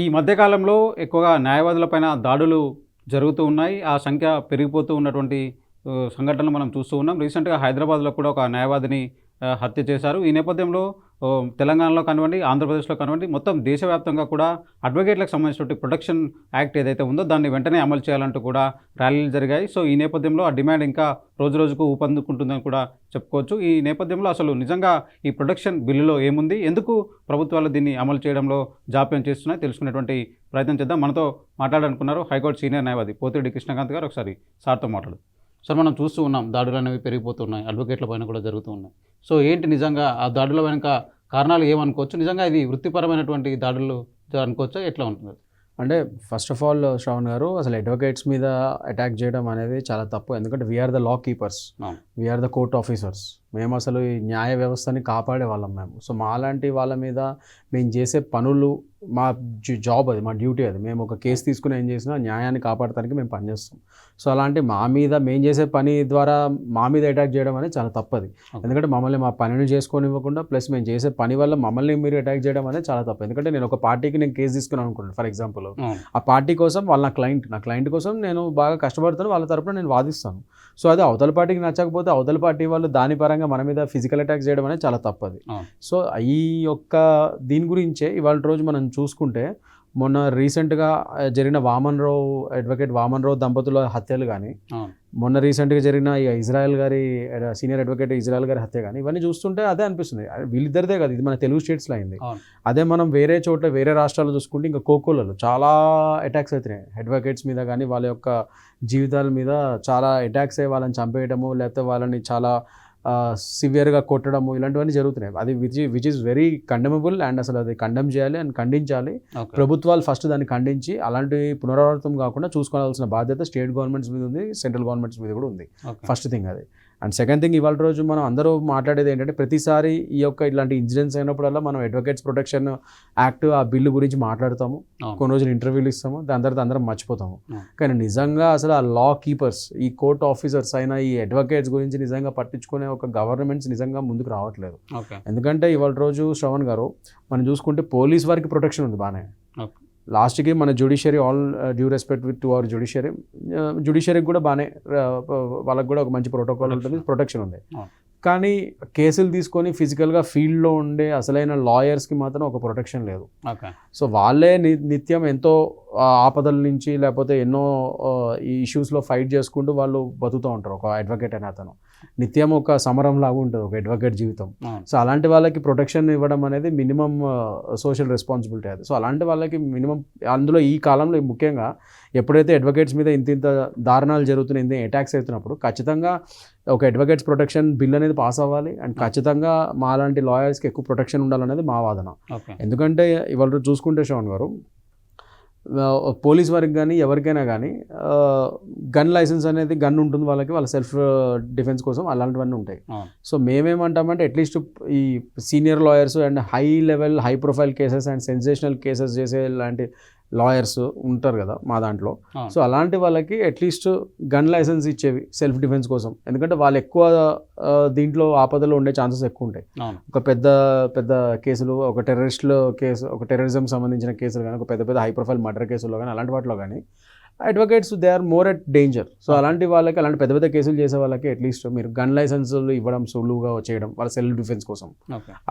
ఈ మధ్యకాలంలో ఎక్కువగా న్యాయవాదులపైన దాడులు జరుగుతూ ఉన్నాయి. ఆ సంఖ్య పెరిగిపోతూ ఉన్నటువంటి సంఘటనలు మనం చూస్తూ ఉన్నాం. రీసెంట్గా హైదరాబాద్లో కూడా ఒక న్యాయవాదిని హత్య చేశారు. ఈ నేపథ్యంలో తెలంగాణలో కానివ్వండి ఆంధ్రప్రదేశ్లో కానివ్వండి మొత్తం దేశవ్యాప్తంగా కూడా అడ్వకేట్లకు సంబంధించినటువంటి ప్రొటెక్షన్ యాక్ట్ ఏదైతే ఉందో దాన్ని వెంటనే అమలు చేయాలంటూ కూడా ర్యాలీలు జరిగాయి. సో ఈ నేపథ్యంలో ఆ డిమాండ్ ఇంకా రోజు రోజుకు ఊపందుకుంటుందని కూడా చెప్పుకోవచ్చు. ఈ నేపథ్యంలో అసలు నిజంగా ఈ ప్రొటెక్షన్ బిల్లులో ఏముంది? ఎందుకు ప్రభుత్వాలు దీన్ని అమలు చేయడంలో జాప్యం చేస్తున్నాయి? తెలుసుకునేటువంటి ప్రయత్నం చేద్దాం. మనతో మాట్లాడాలనుకున్నారు హైకోర్టు సీనియర్ న్యాయవాది పోతిరెడ్డి కృష్ణకాంత్ గారు. ఒకసారి సార్తో మాట్లాడు సార్ మనం చూస్తూ ఉన్నాం దాడులు అనేవి పెరిగిపోతున్నాయి అడ్వకేట్ల పైన కూడా జరుగుతూ ఉన్నాయి సో ఏంటి నిజంగా ఆ దాడుల వెనుక కారణాలు ఏమనుకోవచ్చు? నిజంగా ఇది వృత్తిపరమైనటువంటి దాడులు అనుకోవచ్చా? ఎట్లా ఉంటుంది? అంటే ఫస్ట్ ఆఫ్ ఆల్ శ్రవణ్ గారు అసలు అడ్వకేట్స్ మీద అటాక్ చేయడం అనేది చాలా తప్పు. ఎందుకంటే we are the law keepers. We are the court officers మేము అసలు ఈ న్యాయ వ్యవస్థని కాపాడే వాళ్ళం మేము. సో మాలాంటి వాళ్ళ మీద మేము చేసే పనులు మా జాబ్ అది మా డ్యూటీ అది. మేము ఒక కేసు తీసుకుని ఏం చేసినా న్యాయాన్ని కాపాడటానికి మేము పనిచేస్తాం. సో అలాంటి మా మీద మేము చేసే పని ద్వారా మా మీద అటాక్ చేయడం అనేది చాలా తప్పది. ఎందుకంటే మమ్మల్ని మా పనిని చేసుకోనివ్వకుండా ప్లస్ మేము చేసే పని వల్ల మమ్మల్ని మీరు అటాక్ చేయడం అనేది చాలా తప్పు. ఎందుకంటే నేను ఒక పార్టీకి నేను కేసు తీసుకున్నాను అనుకోండి ఫర్ ఎగ్జాంపుల్ ఆ పార్టీ కోసం వాళ్ళ నా క్లయింట్ నా క్లయింట్ కోసం నేను బాగా కష్టపడతాను వాళ్ళ తరపున నేను వాదిస్తాను. సో అది అవతల పార్టీకి నచ్చకపోతే అవతల పార్టీ వాళ్ళు దాని పరంగా మన మీద ఫిజికల్ అటాక్ చేయడం అనేది చాలా తప్పది. సో ఈ యొక్క దీని గురించే ఇవాళ రోజు మనం చూసుకుంటే మొన్న రీసెంట్గా జరిగిన వామన్ రావు అడ్వకేట్ వామన్ రావు దంపతుల హత్యలు కానీ మొన్న రీసెంట్గా జరిగిన ఈ ఇజ్రాయెల్ గారి సీనియర్ అడ్వకేట్ ఇజ్రాయెల్ గారి హత్య కానీ ఇవన్నీ చూస్తుంటే అదే అనిపిస్తుంది. వీళ్ళిద్దరిదే కదా ఇది మన తెలుగు స్టేట్స్లో అయింది. అదే మనం వేరే చోట్ల వేరే రాష్ట్రాల్లో చూసుకుంటే ఇంకా కోకోలలో చాలా అటాక్స్ అవుతున్నాయి అడ్వకేట్స్ మీద కానీ వాళ్ళ యొక్క జీవితాల మీద చాలా అటాక్స్ అయ్యి వాళ్ళని చంపేయడము లేకపోతే వాళ్ళని చాలా సివియర్గా కొట్టడము ఇలాంటివన్నీ జరుగుతున్నాయి. అది which which is very condemnable and అసలు అది కండెమ్ చేయాలి అండ్ ఖండించాలి. ప్రభుత్వాలు ఫస్ట్ దాన్ని ఖండించి అలాంటి పునరావృతం కాకుండా చూసుకోవాల్సిన బాధ్యత స్టేట్ గవర్నమెంట్స్ మీద ఉంది సెంట్రల్ గవర్నమెంట్స్ మీద కూడా ఉంది. ఫస్ట్ థింగ్ అది. అండ్ సెకండ్ థింగ్ ఇవాళ రోజు మనం అందరూ మాట్లాడేది ఏంటంటే ప్రతిసారి ఈ యొక్క ఇలాంటి ఇన్సిడెంట్స్ అయినప్పుడల్లా మనం అడ్వకేట్స్ ప్రొటెక్షన్ యాక్ట్ ఆ బిల్లు గురించి మాట్లాడతాము. కొన్ని రోజులు ఇంటర్వ్యూలు ఇస్తాము. దాని తర్వాత అందరం మర్చిపోతాము. కానీ నిజంగా అసలు ఆ లా కీపర్స్ ఈ కోర్ట్ ఆఫీసర్స్ అయిన ఈ అడ్వకేట్స్ గురించి నిజంగా పట్టించుకునే ఒక గవర్నమెంట్స్ నిజంగా ముందుకు రావట్లేదు. ఎందుకంటే ఇవాళ రోజు శ్రవణ్ గారు మనం చూసుకుంటే పోలీస్ వారికి ప్రొటెక్షన్ ఉంది బాగానే. లాస్ట్కి మన judiciary all due respect with to our judiciary జ్యుడిషియరీకి కూడా బాగానే వాళ్ళకి కూడా ఒక మంచి ప్రోటోకాల్ ఉంటుంది ప్రొటెక్షన్ ఉంది. కానీ కేసులు తీసుకొని ఫిజికల్గా ఫీల్డ్లో ఉండే అసలైన లాయర్స్కి మాత్రం ఒక ప్రొటెక్షన్ లేదు. సో వాళ్ళే నిత్యం ఎంతో ఆపదల నుంచి లేకపోతే ఎన్నో ఈ ఇష్యూస్లో ఫైట్ చేసుకుంటూ వాళ్ళు బతుకుతూ ఉంటారు. ఒక అడ్వకేట్ అనే అతను. నిత్యం ఒక సమరం లాగా ఉంటుంది ఒక అడ్వకేట్ జీవితం. సో అలాంటి వాళ్ళకి ప్రొటెక్షన్ ఇవ్వడం అనేది మినిమం సోషల్ రెస్పాన్సిబిలిటీ అది. సో అలాంటి వాళ్ళకి మినిమం అందులో ఈ కాలంలో ముఖ్యంగా ఎప్పుడైతే అడ్వకేట్స్ మీద ఇంత ఇంత దారుణాలు జరుగుతున్నాయి ఇంత అటాక్స్ అవుతున్నప్పుడు ఖచ్చితంగా ఒక అడ్వకేట్స్ ప్రొటెక్షన్ బిల్ అనేది పాస్ అవ్వాలి. అండ్ ఖచ్చితంగా మా లాంటి లాయర్స్కి ఎక్కువ ప్రొటెక్షన్ ఉండాలనేది మా వాదన. ఎందుకంటే ఇవాళ చూసుకుంటే శ్రవణ్ గారు పోలీస్ వారికి కానీ ఎవరికైనా కానీ గన్ లైసెన్స్ అనేది గన్ ఉంటుంది వాళ్ళకి వాళ్ళ సెల్ఫ్ డిఫెన్స్ కోసం అలాంటివన్నీ ఉంటాయి. సో మేమేమంటామంటే అట్లీస్ట్ ఈ senior lawyers and high level high profile cases and sensational cases చేసే లాంటి లాయర్స్ ఉంటారు కదా మా దాంట్లో. సో అలాంటి వాళ్ళకి అట్లీస్ట్ గన్ లైసెన్స్ ఇచ్చేవి సెల్ఫ్ డిఫెన్స్ కోసం. ఎందుకంటే వాళ్ళు ఎక్కువ దీంట్లో ఆపదలో ఉండే ఛాన్సెస్ ఎక్కువ ఉంటాయి. ఒక పెద్ద పెద్ద కేసులు ఒక టెర్రరిస్ట్లో కేసు ఒక టెర్రరిజం సంబంధించిన కేసులు కానీ ఒక పెద్ద పెద్ద హై ప్రొఫైల్ మర్డర్ కేసుల్లో కానీ అలాంటి వాటిలో కానీ advocates they are more at danger so అలాంటి వాళ్ళకి అలాంటి పెద్ద పెద్ద కేసులు చేసే వాళ్ళకి అట్లీస్ట్ మీరు గన్ లైసెన్సులు ఇవ్వడం సులువుగా చేయడం వాళ్ళ సెల్ఫ్ డిఫెన్స్ కోసం.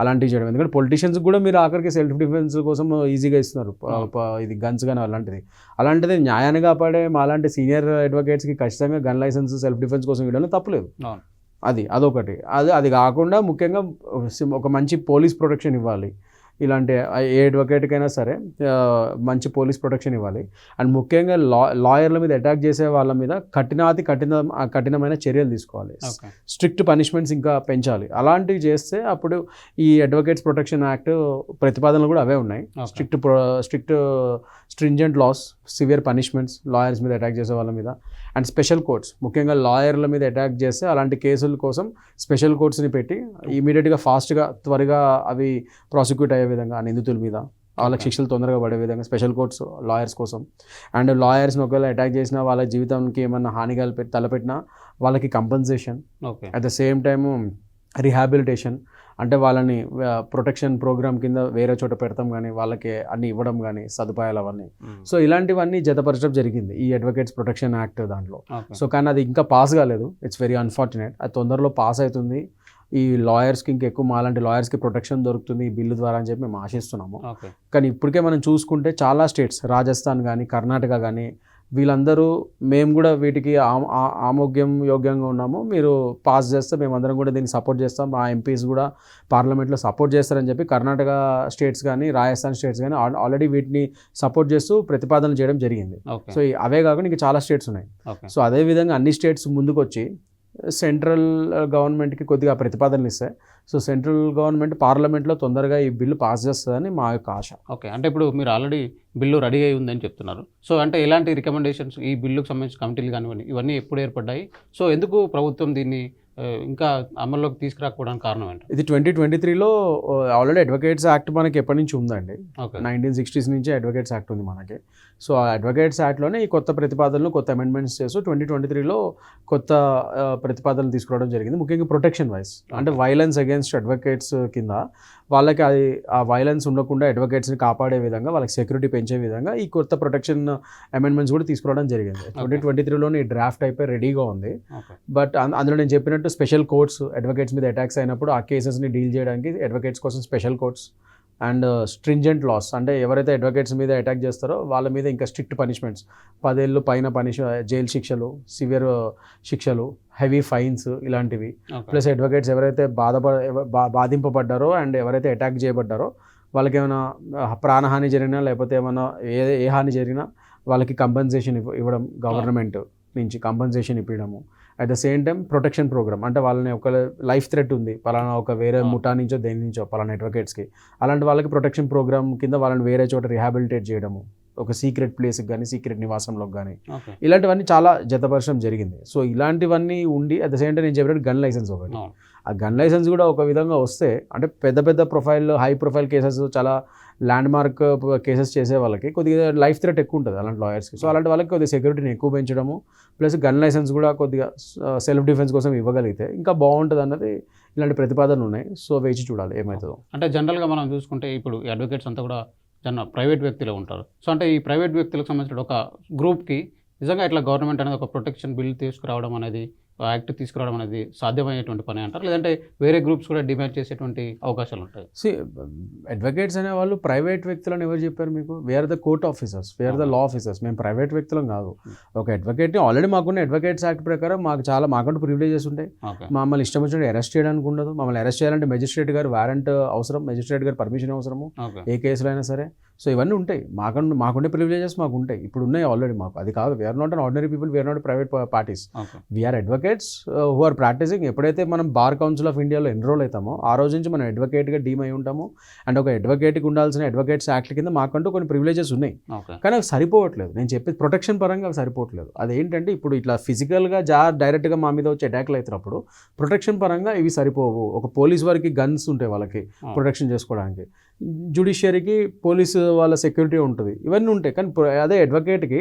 అలాంటివి చేయడం. ఎందుకంటే పొలిటీషియన్స్ కూడా మీరు ఆఖరికి సెల్ఫ్ డిఫెన్స్ కోసం ఈజీగా ఇస్తున్నారు. ఇది గన్స్ కానీ అలాంటిది. అలాంటిది న్యాయాన్ని కాపాడే మా అలాంటి సీనియర్ అడ్వకేట్స్కి ఖచ్చితంగా గన్ లైసెన్స్ సెల్ఫ్ డిఫెన్స్ కోసం ఇవ్వడం తప్పులేదు. అది అదొకటి. అది అది కాకుండా ముఖ్యంగా ఒక మంచి పోలీస్ ప్రొటెక్షన్ ఇవ్వాలి. ఇలాంటి ఏ అడ్వకేట్కైనా సరే మంచి పోలీస్ ప్రొటెక్షన్ ఇవ్వాలి. అండ్ ముఖ్యంగా లా లాయర్ల మీద అటాక్ చేసే వాళ్ళ మీద కఠినాతి కఠిన కఠినమైన చర్యలు తీసుకోవాలి. స్ట్రిక్ట్ పనిష్మెంట్స్ ఇంకా పెంచాలి. అలాంటివి చేస్తే అప్పుడు ఈ అడ్వకేట్స్ ప్రొటెక్షన్ యాక్ట్ ప్రతిపాదనలు కూడా అవే ఉన్నాయి. Strict strict stringent laws severe punishments lawyers మీద అటాక్ చేసే వాళ్ళ మీద. అండ్ స్పెషల్ కోర్ట్స్ ముఖ్యంగా లాయర్ల మీద అటాక్ చేస్తే అలాంటి కేసుల కోసం స్పెషల్ కోర్ట్స్ని పెట్టి ఇమీడియట్గా ఫాస్ట్గా త్వరగా అవి ప్రాసిక్యూట్ అయ్యే విధంగా నిందితుల మీద వాళ్ళకి. శిక్షలు తొందరగా పడే విధంగా స్పెషల్ కోర్ట్స్ లాయర్స్ కోసం. అండ్ లాయర్స్ని ఒకవేళ అటాక్ చేసినా వాళ్ళ జీవితానికి ఏమన్నా హాని కలిపి తలపెట్టినా వాళ్ళకి compensation. Okay at the same time rehabilitation అంటే వాళ్ళని ప్రొటెక్షన్ ప్రోగ్రామ్ కింద వేరే చోట పెడతాం కానీ వాళ్ళకి అన్ని ఇవ్వడం కానీ సదుపాయాలు అవన్నీ. సో ఇలాంటివన్నీ జతపరచడం జరిగింది ఈ అడ్వకేట్స్ ప్రొటెక్షన్ యాక్ట్ దాంట్లో. సో కానీ అది ఇంకా పాస్ కాలేదు. ఇట్స్ వెరీ అన్ఫార్చునేట్ అది తొందరలో పాస్ అవుతుంది. ఈ లాయర్స్కి ఇంకా ఎక్కువ మాలాంటి లాయర్స్కి ప్రొటెక్షన్ దొరుకుతుంది ఈ బిల్లు ద్వారా అని చెప్పి మేము ఆశిస్తున్నాము. కానీ ఇప్పటికే మనం చూసుకుంటే చాలా స్టేట్స్ రాజస్థాన్ కానీ కర్ణాటక కానీ వీళ్ళందరూ మేము కూడా వీటికి ఆమోగ్యం యోగ్యంగా ఉన్నాము. మీరు పాస్ చేస్తే మేమందరం కూడా దీన్ని సపోర్ట్ చేస్తాం. మా ఎంపీస్ కూడా పార్లమెంట్లో సపోర్ట్ చేస్తారని చెప్పి కర్ణాటక స్టేట్స్ కానీ రాజస్థాన్ స్టేట్స్ కానీ ఆల్రెడీ వీటిని సపోర్ట్ చేస్తూ ప్రతిపాదనలు చేయడం జరిగింది. సో అవే కాకుండా ఇంకా చాలా స్టేట్స్ ఉన్నాయి. సో అదే విధంగా అన్ని స్టేట్స్ ముందుకు వచ్చి సెంట్రల్ గవర్నమెంట్కి కొద్దిగా ప్రతిపాదనలు ఇస్తాయి సో సెంట్రల్ గవర్నమెంట్ పార్లమెంట్లో తొందరగా ఈ బిల్లు పాస్ చేస్తుందని మా యొక్క ఆశ. ఓకే అంటే ఇప్పుడు మీరు ఆల్రెడీ బిల్లు రెడీ అయి ఉందని చెప్తున్నారు. సో అంటే ఎలాంటి రికమెండేషన్స్ ఈ బిల్లుకు సంబంధించిన కమిటీలు కానివ్వండి ఇవన్నీ ఎప్పుడు ఏర్పడ్డాయి? సో ఎందుకు ప్రభుత్వం దీన్ని ఇంకా అమల్లోకి తీసుకురాకపోవడానికి కారణం ఏంటి? ఇది ట్వంటీ ట్వంటీ త్రీలో ఆల్రెడీ అడ్వకేట్స్ యాక్ట్ మనకి ఎప్పటి నుంచి ఉందండి. ఓకే. నైన్టీన్ సిక్స్టీస్ నుంచి అడ్వకేట్స్ యాక్ట్ ఉంది మనకి. సో ఆ అడ్వకేట్స్ యాక్ట్లోనే ఈ కొత్త ప్రతిపాదనలు కొత్త అమెండ్మెంట్స్ చేస్తూ ట్వంటీ ట్వంటీ త్రీలో కొత్త ప్రతిపాదనలు తీసుకురావడం జరిగింది. ముఖ్యంగా ప్రొటెక్షన్ వైస్ అంటే వైలెన్స్ అగేన్స్ట్ అడ్వకేట్స్ కింద వాళ్ళకి అది ఆ వైలెన్స్ ఉండకుండా అడ్వకేట్స్ని కాపాడే విధంగా వాళ్ళకి సెక్యూరిటీ పెంచే విధంగా ఈ కొత్త ప్రొటెక్షన్ అమెండ్మెంట్స్ కూడా తీసుకురావడం జరిగింది. ట్వంటీ ట్వంటీ త్రీలోనే ఈ డ్రాఫ్ట్ అయిపోయి రెడీగా ఉంది. బట్ అందులో నేను చెప్పినట్టు స్పెషల్ కోర్ట్స్ అడ్వకేట్స్ మీద అటాక్స్ అయినప్పుడు ఆ కేసెస్ని డీల్ చేయడానికి అడ్వకేట్స్ కోసం special courts and stringent laws అంటే ఎవరైతే అడ్వకేట్స్ మీద అటాక్ చేస్తారో వాళ్ళ మీద ఇంకా స్ట్రిక్ట్ పనిష్మెంట్స్ పదేళ్ళు పైన పనిష్ జైలు శిక్షలు సివియర్ శిక్షలు హెవీ ఫైన్స్ ఇలాంటివి. ప్లస్ అడ్వకేట్స్ ఎవరైతే బాధపడ బాధింపబడ్డారో అండ్ ఎవరైతే అటాక్ చేయబడ్డారో వాళ్ళకి ఏమైనా ఆ, ప్రాణహాని జరిగినా లేకపోతే ఏమైనా ఏ ఏ హాని జరిగినా వాళ్ళకి కంపెన్సేషన్ ఇవ్వడం గవర్నమెంట్ నుంచి compensation ఇప్పించడము at the same time protection programme అంటే వాళ్ళని ఒక లైఫ్ థ్రెట్ ఉంది. పలానా ఒక వేరే. ముఠా నుంచో దేని నుంచో పలానా అడ్వకేట్స్కి అలాంటి వాళ్ళకి ప్రొటెక్షన్ ప్రోగ్రామ్ కింద వాళ్ళని వేరే చోట రిహాబిలిటేట్ చేయడము. ఒక సీక్రెట్ ప్లేస్కి కానీ సీక్రెట్ నివాసంలోకి కానీ ఇలాంటివన్నీ చాలా జతపరచడం జరిగింది. సో ఇలాంటివన్నీ ఉండి అట్ ద సేమ్ టైం నేను చెప్పినట్టు గన్ లైసెన్స్ ఒకటి. ఆ గన్ లైసెన్స్ కూడా ఒక విధంగా వస్తే అంటే పెద్ద పెద్ద ప్రొఫైల్ హై ప్రొఫైల్ కేసెస్ చాలా ల్యాండ్ మార్క్ కేసెస్ చేసే వాళ్ళకి కొద్దిగా లైఫ్ థ్రెట్ ఎక్కువ ఉంటుంది అలాంటి లాయర్స్కి సో అలాంటి వాళ్ళకి కొద్దిగా సెక్యూరిటీని ఎక్కువ పెంచడము ప్లస్ గన్ లైసెన్స్ కూడా కొద్దిగా uh, సెల్ఫ్ డిఫెన్స్ కోసం ఇవ్వగలిగితే ఇంకా బాగుంటుంది అన్నది ఇలాంటి ప్రతిపాదనలు ఉన్నాయి. సో వేచి చూడాలి ఏమవుతుందో అంటే జనరల్గా మనం చూసుకుంటే ఇప్పుడు అడ్వకేట్స్ అంతా కూడా జన ప్రైవేట్ వ్యక్తులే ఉంటారు. సో అంటే ఈ ప్రైవేట్ వ్యక్తులకు సంబంధించిన ఒక గ్రూప్కి నిజంగా ఇట్లా గవర్నమెంట్ అనేది ఒక ప్రొటెక్షన్ బిల్ తీసుకురావడం అనేది యాక్ట్ తీసుకురావడం అనేది సాధ్యమయ్యేటువంటి పని అంటారు? లేదంటే వేరే గ్రూప్స్ కూడా డిమాండ్ చేసేటువంటి అవకాశాలు ఉంటాయి? సి అడ్వకేట్స్ అనే వాళ్ళు ప్రైవేట్ వ్యక్తులని ఎవరు చెప్పారు మీకు? We are the court officers we are the law officers మేము ప్రైవేట్ వ్యక్తులం కాదు. ఒక అడ్వకేట్ని ఆల్రెడీ మాకున్న అడ్వకేట్స్ యాక్ట్ ప్రకారం మాకు చాలా మాకంటూ ప్రివిలేజెస్ ఉంటాయి. మమ్మల్ని ఇష్టం వచ్చినట్టు అరెస్ట్ చేయడానికి ఉండదు. మమ్మల్ని అరెస్ట్ చేయాలంటే మెజిస్ట్రేట్ గారు వారెంట్ అవసరం మెజిస్ట్రేట్ గారు పర్మిషన్ అవసరము. ఏ కేసులో అయినా సరే. సో ఇవన్నీ ఉంటాయి. మాకంటే మాకుండే ప్రివిలేజెస్ మాకు. ఉంటాయి ఇప్పుడు ఉన్నాయి ఆల్రెడీ మాకు అది కాదు we are not an ordinary people we are not private parties we are advocates who are practising ఎప్పుడైతే మనం బార్ కౌన్సిల్ ఆఫ్ ఇండియాలో ఎన్రోల్ అవుతామో ఆ రోజు నుంచి మనం అడ్వకేట్గా డీమ్ అయి ఉంటాము. అండ్ ఒక అడ్వకేట్కి ఉండాల్సిన అడ్వకేట్స్ యాక్ట్ కింద మాకంటూ కొన్ని ప్రివిలేజెస్ ఉన్నాయి. కానీ అవి సరిపోవట్లేదు. నేను చెప్పేది ప్రొటెక్షన్ పరంగా అవి సరిపోవట్లేదు. అదేంటంటే ఇప్పుడు ఇట్లా ఫిజికల్గా జా డైరెక్ట్గా మా మీద వచ్చి అటాక్లు అవుతున్నప్పుడు ప్రొటెక్షన్ పరంగా ఇవి సరిపోవు. ఒక పోలీస్ వారికి గన్స్ ఉంటాయి వాళ్ళకి ప్రొటెక్షన్ చేసుకోవడానికి. జుడిషియరీకి పోలీసు వాళ్ళ సెక్యూరిటీ ఉంటుంది. ఇవన్నీ ఉంటాయి. కానీ అదే అడ్వకేట్కి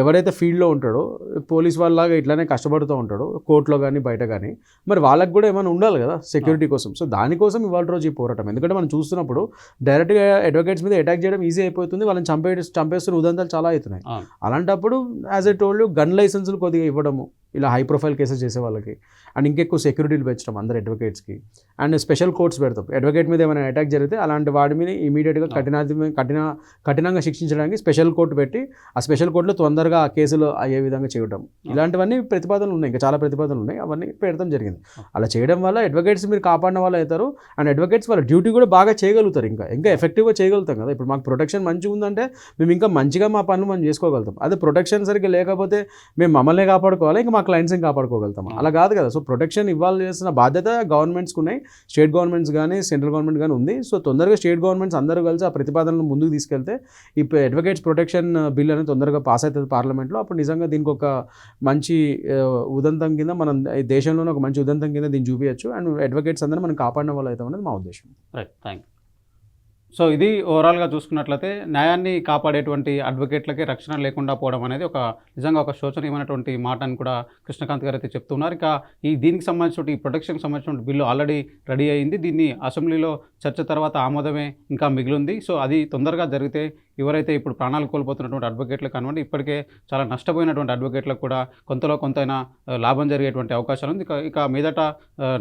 ఎవరైతే ఫీల్డ్లో ఉంటాడో పోలీస్ వాళ్ళలాగా ఇట్లానే కష్టపడుతూ ఉంటాడో కోర్టులో కానీ బయట కానీ మరి వాళ్ళకి కూడా ఏమైనా ఉండాలి కదా సెక్యూరిటీ కోసం. సో దానికోసం ఇవాళ రోజు ఈ పోరాటం. ఎందుకంటే మనం చూస్తున్నప్పుడు డైరెక్ట్గా అడ్వకేట్స్ మీద అటాక్ చేయడం ఈజీ అయిపోతుంది. వాళ్ళని చంపే చంపేస్తున్న ఉదంతాలు చాలా అవుతున్నాయి. అలాంటప్పుడు యాజ్ ఎ టోల్డ్ గన్ లైసెన్సులు కొద్దిగా ఇవ్వడము ఇలా హై ప్రొఫైల్ కేసెస్ చేసే వాళ్ళకి అండ్ ఇంకెక్కువ సెక్యూరిటీలు పెంచడం అందరు అడ్వకేట్స్కి అండ్ స్పెషల్ కోర్ట్స్ పెడతాం. అడ్వకేట్ మీద ఏమైనా అటాక్ జరిగితే అలాంటి వాడి మీద ఇమీడియట్గా కఠినాది కఠిన కఠినంగా శిక్షించడానికి స్పెషల్ కోర్టు పెట్టి ఆ స్పెషల్ కోర్టులో తొందరగా ఆ కేసులు అయ్యే విధంగా చేయడం ఇలాంటివన్నీ ప్రతిపాదనలు ఉన్నాయి. ఇంకా చాలా ప్రతిపాదనలు ఉన్నాయి. అవన్నీ పెడతాం జరిగింది. అలా చేయడం వల్ల అడ్వకేట్స్ మీరు కాపాడిన వాళ్ళు అవుతారు. అండ్ అడ్వకేట్స్ వాళ్ళ డ్యూటీ కూడా బాగా చేయగలుగుతారు. ఇంకా ఇంకా ఎఫెక్టివ్గా చేయగలుగుతాం కదా. ఇప్పుడు మాకు ప్రొటెక్షన్ మంచిగా ఉందంటే మేము ఇంకా మంచిగా మా పనులు మనం చేసుకోగలుగుతాం. అదే ప్రొటెక్షన్ సరిగ్గా లేకపోతే మేము మమ్మల్ని కాపాడుకోవాలి? ఇంకా మా క్లయింట్స్ని కాపాడుకోగలుగుతాం అలా కాదు కదా. సో ప్రొటెక్షన్ ఇవ్వాలి చేసిన బాధ్యత గవర్నమెంట్స్కి ఉన్నాయి. స్టేట్ గవర్నమెంట్స్ కానీ సెంట్రల్ గవర్నమెంట్ కానీ ఉంది. సో తొందరగా స్టేట్ గవర్నమెంట్స్ అందరూ కలిసి ఆ ప్రతిపాదనలు ముందుకు తీసుకెళ్తే ఈ అడ్వకేట్స్ ప్రొటెక్షన్ బిల్ అనేది తొందరగా పాస్ అవుతుంది. పార్లమెంట్లో అప్పుడు నిజంగా దీనికి ఒక మంచి ఉదంతం కింద మనం దేశంలోనే ఒక మంచి ఉదంతం కింద దీన్ని చూపించచ్చు అండ్ అడ్వకేట్స్ అందరూ మనం కాపాడిన వాళ్ళు అవుతాం అనేది మా ఉద్దేశం. రైట్ థ్యాంక్ సో ఇది ఓవరాల్గా చూసుకున్నట్లయితే న్యాయాన్ని కాపాడేటువంటి అడ్వకేట్లకి రక్షణ లేకుండా పోవడం అనేది ఒక నిజంగా ఒక శోచనీయమైనటువంటి మాట అని కూడా కృష్ణకాంత్ గారు అయితే చెప్తున్నారు. ఇక ఈ దీనికి సంబంధించిన ఈ ప్రొటెక్షన్కి సంబంధించిన బిల్లు ఆల్రెడీ రెడీ అయింది. దీన్ని అసెంబ్లీలో చర్చ తర్వాత ఆమోదమే ఇంకా మిగిలింది. సో అది తొందరగా జరిగితే ఎవరైతే ఇప్పుడు ప్రాణాలు కోల్పోతున్నటువంటి అడ్వకేట్లు కానివ్వండి ఇప్పటికే చాలా నష్టపోయినటువంటి అడ్వకేట్లకు కూడా కొంతలో కొంతైనా లాభం జరిగేటువంటి అవకాశాలు ఉంది. ఇక మీదట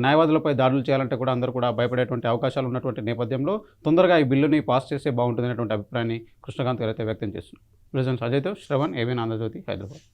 న్యాయవాదులపై దాడులు చేయాలంటే కూడా అందరూ కూడా భయపడేటువంటి అవకాశాలు ఉన్నటువంటి నేపథ్యంలో తొందరగా ఈ బిల్లుని పాస్ చేస్తే బాగుంటుందనేటువంటి అభిప్రాయాన్ని కృష్ణకాంత్ గారు అయితే వ్యక్తం చేస్తున్నారు. ప్రజెంట్ అజయ్తో శ్రవణ్ ఏవీన్ ఆంధ్రజ్యోతి హైదరాబాద్.